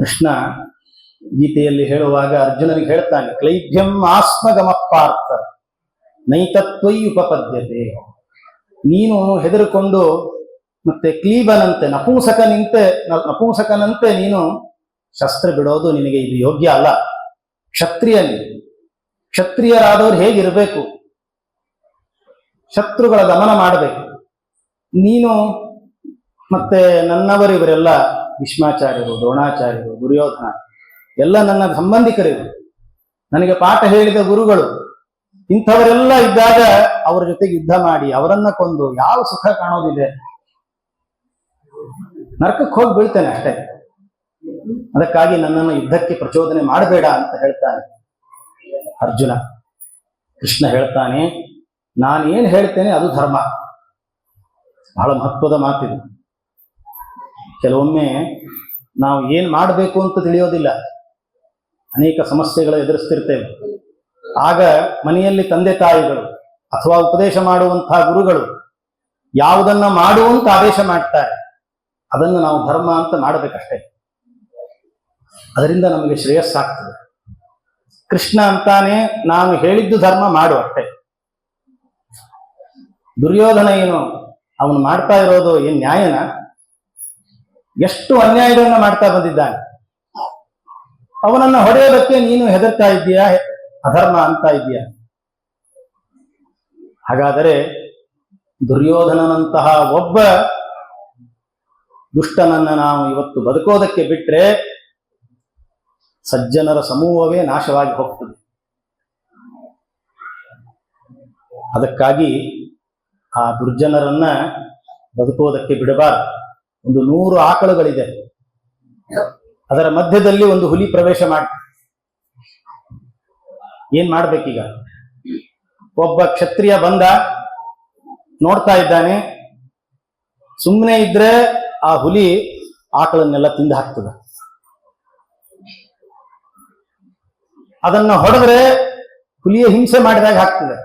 ಕೃಷ್ಣ ಗೀತೆಯಲ್ಲಿ ಹೇಳುವಾಗ ಅರ್ಜುನನಿಗೆ ಹೇಳ್ತಾನೆ ಕ್ಲೈಭ್ಯಂ ಆಸ್ಮಗಮಪ್ಪಾರ್ಥ ನೈತತ್ವೈ ಉಪಪದ್ಯತೆ ನೀನು ಹೆದರುಕೊಂಡು ಮತ್ತೆ ಕ್ಲೀಬನಂತೆ, ನಪುಂಸಕನಿಂತೆ ನಪುಂಸಕನಂತೆ ನೀನು ಶಸ್ತ್ರ ಬಿಡೋದು ನಿನಗೆ ಇದು ಯೋಗ್ಯ ಅಲ್ಲ. ಕ್ಷತ್ರಿಯನಿ ಕ್ಷತ್ರಿಯರಾದವರು ಹೇಗಿರಬೇಕು? ಶತ್ರುಗಳ ದಮನ ಮಾಡಬೇಕು. ನೀನು ಮತ್ತೆ ನನ್ನವರು ಇವರೆಲ್ಲ ಭೀಷ್ಮಾಚಾರ್ಯರು, ದ್ರೋಣಾಚಾರ್ಯರು, ದುರ್ಯೋಧನ, ಎಲ್ಲ ನನ್ನ ಸಂಬಂಧಿಕರಿರು. ನನಗೆ ಪಾಠ ಹೇಳಿದ ಗುರುಗಳು, ಇಂಥವರೆಲ್ಲ ಇದ್ದಾಗ ಅವರ ಜೊತೆಗೆ ಯುದ್ಧ ಮಾಡಿ, ಅವರನ್ನ ಕೊಂದು ಯಾವ ಸುಖ ಕಾಣೋದಿದೆ? ನರಕಕ್ಕೆ ಹೋಗಿ ಬೀಳ್ತೇನೆ ಅಷ್ಟೇ. ಅದಕ್ಕಾಗಿ ನನ್ನನ್ನು ಯುದ್ಧಕ್ಕೆ ಪ್ರಚೋದನೆ ಮಾಡಬೇಡ ಅಂತ ಹೇಳ್ತಾನೆ ಅರ್ಜುನ. ಕೃಷ್ಣ ಹೇಳ್ತಾನೆ, ನಾನೇನು ಹೇಳ್ತೇನೆ ಅದು ಧರ್ಮ. ಬಹಳ ಮಹತ್ವದ ಮಾತಿದು. ಕೆಲವೊಮ್ಮೆ ನಾವು ಏನ್ ಮಾಡಬೇಕು ಅಂತ ತಿಳಿಯೋದಿಲ್ಲ. ಅನೇಕ ಸಮಸ್ಯೆಗಳು ಎದುರಿಸ್ತಿರ್ತೇವೆ. ಆಗ ಮನೆಯಲ್ಲಿ ತಂದೆ ತಾಯಿಗಳು ಅಥವಾ ಉಪದೇಶ ಮಾಡುವಂತಹ ಗುರುಗಳು ಯಾವುದನ್ನ ಮಾಡುವಂತ ಆದೇಶ ಮಾಡ್ತಾರೆ. ಅದನ್ನು ನಾವು ಧರ್ಮ ಅಂತ ಮಾಡಬೇಕಷ್ಟೇ. ಅದರಿಂದ ನಮಗೆ ಶ್ರೇಯಸ್ಸಾಗ್ತದೆ ಕೃಷ್ಣ ಅಂತಾನೆ ನಾನು ಹೇಳಿದ್ದು ಧರ್ಮ ಮಾಡು ಅಷ್ಟೇ. ದುರ್ಯೋಧನ ಏನು, ಅವನು ಮಾಡ್ತಾ ಇರೋದು ಏನ್ ನ್ಯಾಯನ? ಎಷ್ಟು ಅನ್ಯಾಯಗಳನ್ನ ಮಾಡ್ತಾ ಬಂದಿದ್ದಾನೆ. ಅವನನ್ನ ಹೊಡೆಯೋದಕ್ಕೆ ನೀನು ಹೆದರ್ತಾ ಇದ್ದೀಯಾ? ಅಧರ್ಮ ಅಂತ ಇದೆಯಾ ಹಾಗಾದರೆ ದುರ್ಯೋಧನನಂತಹ ಒಬ್ಬ ದುಷ್ಟನನ್ನ ನಾವು ಇವತ್ತು ಬದುಕೋದಕ್ಕೆ ಬಿಟ್ರೆ ಸಜ್ಜನರ ಸಮೂಹವೇ ನಾಶವಾಗಿ ಹೋಗ್ತದೆ. ಅದಕ್ಕಾಗಿ ಆ ದುರ್ಜನರನ್ನ ಬದುಕೋದಕ್ಕೆ ಬಿಡಬಾರದು. ಒಂದು ನೂರು ಆಕಳುಗಳಿದೆ. ಅದರ ಮಧ್ಯದಲ್ಲಿ ಒಂದು ಹುಲಿ ಪ್ರವೇಶ ಮಾಡ, ಏನ್ ಮಾಡ್ಬೇಕೀಗ? ಒಬ್ಬ ಕ್ಷತ್ರಿಯ ಬಂದ, ನೋಡ್ತಾ ಇದ್ದಾನೆ. ಸುಮ್ಮನೆ ಇದ್ರೆ ಆ ಹುಲಿ ಆಕಳನ್ನೆಲ್ಲ ತಿಂದು ಹಾಕ್ತದ. ಅದನ್ನ ಹೊಡೆದ್ರೆ ಹುಲಿಯ ಹಿಂಸೆ ಮಾಡಿದಾಗ ಹಾಕ್ತದೆ.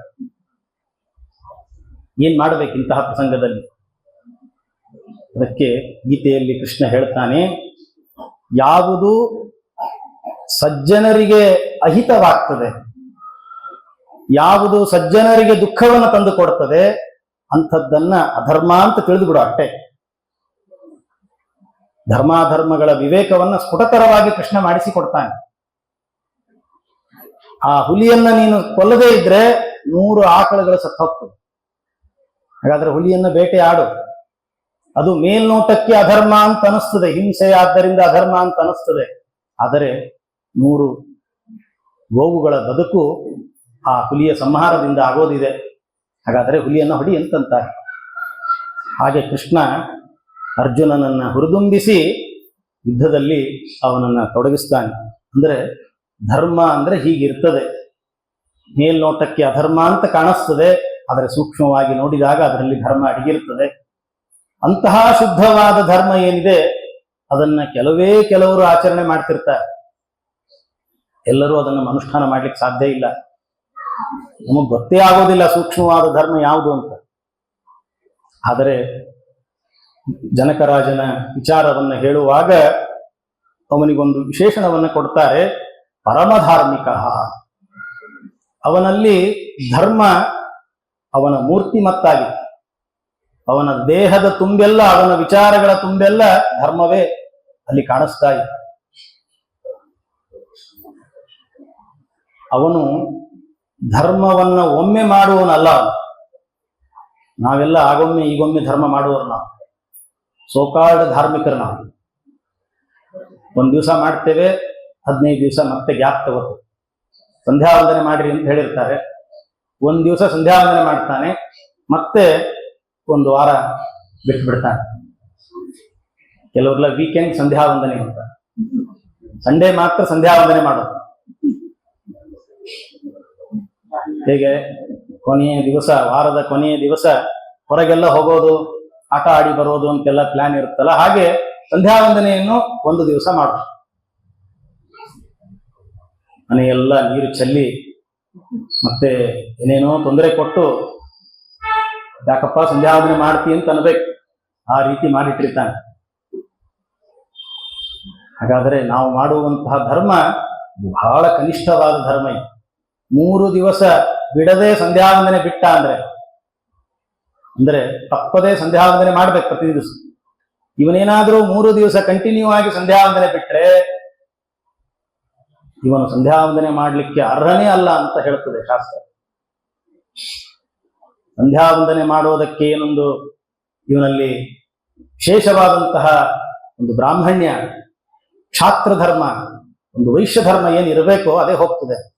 ಏನ್ ಮಾಡ್ಬೇಕು ಇಂತಹ ಪ್ರಸಂಗದಲ್ಲಿ? ಅದಕ್ಕೆ ಗೀತೆಯಲ್ಲಿ ಕೃಷ್ಣ ಹೇಳ್ತಾನೆ, ಯಾವುದು ಸಜ್ಜನರಿಗೆ ಅಹಿತವಾಗ್ತದೆ, ಯಾವುದು ಸಜ್ಜನರಿಗೆ ದುಃಖವನ್ನು ತಂದು ಕೊಡ್ತದೆ ಅಂಥದ್ದನ್ನ ಅಧರ್ಮ ಅಂತ ತಿಳಿದು ಬಿಡು ಅಷ್ಟೇ. ಧರ್ಮಾಧರ್ಮಗಳ ವಿವೇಕವನ್ನ ಸ್ಫುಟತರವಾಗಿ ಕೃಷ್ಣ ಮಾಡಿಸಿಕೊಡ್ತಾನೆ. ಆ ಹುಲಿಯನ್ನ ನೀನು ಕೊಲ್ಲದೇ ಇದ್ರೆ ನೂರು ಆಕಳುಗಳು ಸತ್ತು ಹೋಗ್ತದೆ. ಹಾಗಾದ್ರೆ ಹುಲಿಯನ್ನ ಬೇಟೆ ಆಡು ಅದು ಮೇಲ್ನೋಟಕ್ಕೆ ಅಧರ್ಮ ಅಂತ ಅನಿಸ್ತದೆ, ಹಿಂಸೆ ಆದ್ದರಿಂದ ಅಧರ್ಮ ಅಂತ ಅನಿಸ್ತದೆ. ಆದರೆ ಮೂರು ಗೋವುಗಳ ಬದುಕು ಆ ಹುಲಿಯ ಸಂಹಾರದಿಂದ ಆಗೋದಿದೆ. ಹಾಗಾದರೆ ಹುಲಿಯನ್ನ ಹೊಡಿ ಅಂತಂತಾರೆ. ಹಾಗೆ ಕೃಷ್ಣ ಅರ್ಜುನನನ್ನ ಹುರಿದುಂಬಿಸಿ ಯುದ್ಧದಲ್ಲಿ ಅವನನ್ನ ತೊಡಗಿಸ್ತಾನೆ. ಅಂದ್ರೆ ಧರ್ಮ ಅಂದ್ರೆ ಹೀಗಿರ್ತದೆ. ಮೇಲ್ನೋಟಕ್ಕೆ ಅಧರ್ಮ ಅಂತ ಕಾಣಿಸ್ತದೆ, ಆದರೆ ಸೂಕ್ಷ್ಮವಾಗಿ ನೋಡಿದಾಗ ಅದರಲ್ಲಿ ಧರ್ಮ ಅಡಗಿರ್ತದೆ. ಅಂತಹ ಶುದ್ಧವಾದ ಧರ್ಮ ಏನಿದೆ, ಅದನ್ನ ಕೆಲವೇ ಕೆಲವರು ಆಚರಣೆ ಮಾಡ್ತಿರ್ತಾರೆ. ಎಲ್ಲರೂ ಅದನ್ನು ಅನುಷ್ಠಾನ ಮಾಡ್ಲಿಕ್ಕೆ ಸಾಧ್ಯ ಇಲ್ಲ. ನಮಗೆ ಗೊತ್ತೇ ಆಗೋದಿಲ್ಲ ಸೂಕ್ಷ್ಮವಾದ ಧರ್ಮ ಯಾವುದು ಅಂತ. ಆದರೆ ಜನಕರಾಜನ ವಿಚಾರವನ್ನ ಹೇಳುವಾಗ ಅವನಿಗೊಂದು ವಿಶೇಷಣವನ್ನ ಕೊಡ್ತಾರೆ, ಪರಮಧಾರ್ಮಿಕ. ಅವನಲ್ಲಿ ಧರ್ಮ ಅವನ ಮೂರ್ತಿ ಮೂರ್ತಿಮತ್ತಾಗಿತ್ತು ಅವನ ದೇಹದ ತುಂಬೆಲ್ಲ ಅವನ ವಿಚಾರಗಳ ತುಂಬೆಲ್ಲ ಧರ್ಮವೇ ಅಲ್ಲಿ ಕಾಣಿಸ್ತಾ ಇದೆ. ಅವನು ಧರ್ಮವನ್ನ ಒಮ್ಮೆ ಮಾಡುವವನಲ್ಲ ನಾವೆಲ್ಲ ಆಗೊಮ್ಮೆ, ಈಗೊಮ್ಮೆ ಧರ್ಮ ಮಾಡುವವರು ನಾವು. ಸೋಕಾಲ್ಡ್ ಧಾರ್ಮಿಕರು ನಾವು. ಒಂದ್ ದಿವಸ ಮಾಡ್ತೇವೆ, ಹದಿನೈದು ದಿವಸ ಮತ್ತೆ ಗ್ಯಾಪ್ ತಗೋತೇವೆ. ಸಂಧ್ಯಾ ವಂದನೆ ಮಾಡ್ರಿ ಅಂತ ಹೇಳಿರ್ತಾರೆ. ಒಂದ್ ದಿವಸ ಸಂಧ್ಯಾ ವಂದನೆ ಮಾಡ್ತಾನೆ, ಮತ್ತೆ ಒಂದು ವಾರ ಬಿಟ್ಟು ಬಿಡ್ತಾನೆ ಕೆಲವ್ರೆಲ್ಲ ವೀಕೆಂಡ್ ಸಂಧ್ಯಾ ವಂದನೆ ಅಂತ. ಸಂಡೇ ಮಾತ್ರ ಸಂಧ್ಯಾ ವಂದನೆ ಮಾಡೋದು. ಹೇಗೆ? ಕೊನೆಯ ದಿವಸ, ವಾರದ ಕೊನೆಯ ದಿವಸ ಹೊರಗೆಲ್ಲ ಹೋಗೋದು, ಆಟ ಆಡಿ ಬರೋದು ಅಂತೆಲ್ಲ ಪ್ಲಾನ್ ಇರುತ್ತಲ್ಲ, ಹಾಗೆ ಸಂಧ್ಯಾ ವಂದನೆಯನ್ನು ಒಂದು ದಿವಸ ಮಾಡೋದು. ಮನೆಯೆಲ್ಲ ನೀರು ಚೆಲ್ಲಿ ಮತ್ತೆ ಏನೇನೋ ತೊಂದರೆ ಕೊಟ್ಟು ಯಾಕಪ್ಪ ಸಂಧ್ಯಾವಂದನೆ ಮಾಡ್ತಿ ಅಂತ ಅನ್ಬೇಕು. ಆ ರೀತಿ ಮಾಡಿಟ್ಟಿರ್ತಾನೆ. ಹಾಗಾದರೆ ನಾವು ಮಾಡುವಂತಹ ಧರ್ಮ ಬಹಳ ಕನಿಷ್ಠವಾದ ಧರ್ಮ ಇದು. ಮೂರು ದಿವಸ ಬಿಡದೆ ಸಂಧ್ಯಾವಂದನೆ ಬಿಟ್ಟ ಅಂದ್ರೆ ಅಂದ್ರೆ ತಪ್ಪದೇ ಸಂಧ್ಯಾವಂದನೆ ಮಾಡ್ಬೇಕು ಪ್ರತಿ ದಿವಸ. ಇವನೇನಾದ್ರೂ ಮೂರು ದಿವಸ ಕಂಟಿನ್ಯೂ ಆಗಿ ಸಂಧ್ಯಾವಂದನೆ ಬಿಟ್ಟರೆ ಇವನು ಸಂಧ್ಯಾವಂದನೆ ಮಾಡಲಿಕ್ಕೆ ಅರ್ಹನೇ ಅಲ್ಲ ಅಂತ ಹೇಳ್ತದೆ ಶಾಸ್ತ್ರ. ಸಂಧ್ಯಾವಂದನೆ ಮಾಡುವುದಕ್ಕೆ ಏನೊಂದು ಇವನಲ್ಲಿ ವಿಶೇಷವಾದಂತಹ ಒಂದು ಬ್ರಾಹ್ಮಣ್ಯ ಕ್ಷಾತ್ರ ಧರ್ಮ ಒಂದು ವೈಶ್ಯ ಧರ್ಮ ಏನಿರಬೇಕೋ ಅದೇ ಹೋಗ್ತದೆ.